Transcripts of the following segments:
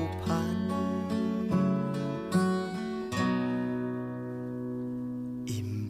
ก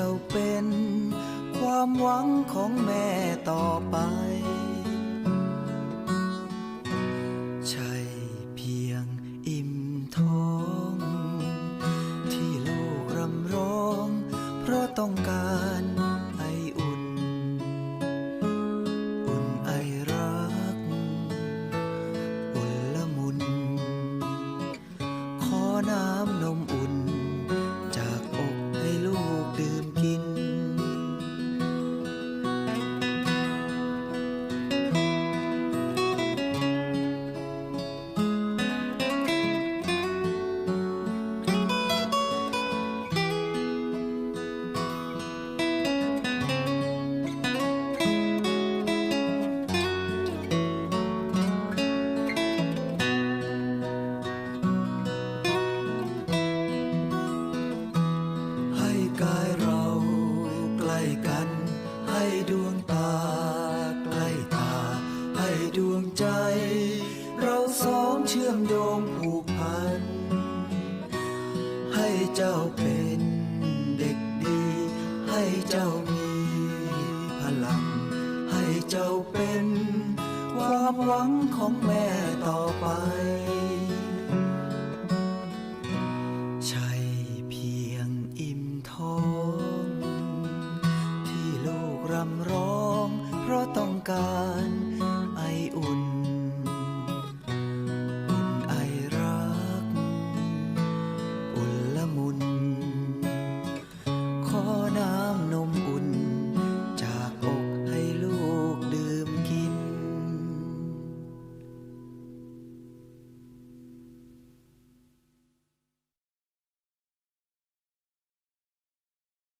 เจ้าเป็น ความหวังของแม่ต่อไป ใช่เพียงอิ่มท้อง ที่ลูกรำร้อง เพราะต้องการ ใจ เราสองเชื่อมโยงผูกพัน ให้เจ้าเป็นเด็กดี ให้เจ้ามีพลัง ให้เจ้าเป็นความหวังของแม่ต่อไปำร้องเพราะต้องการ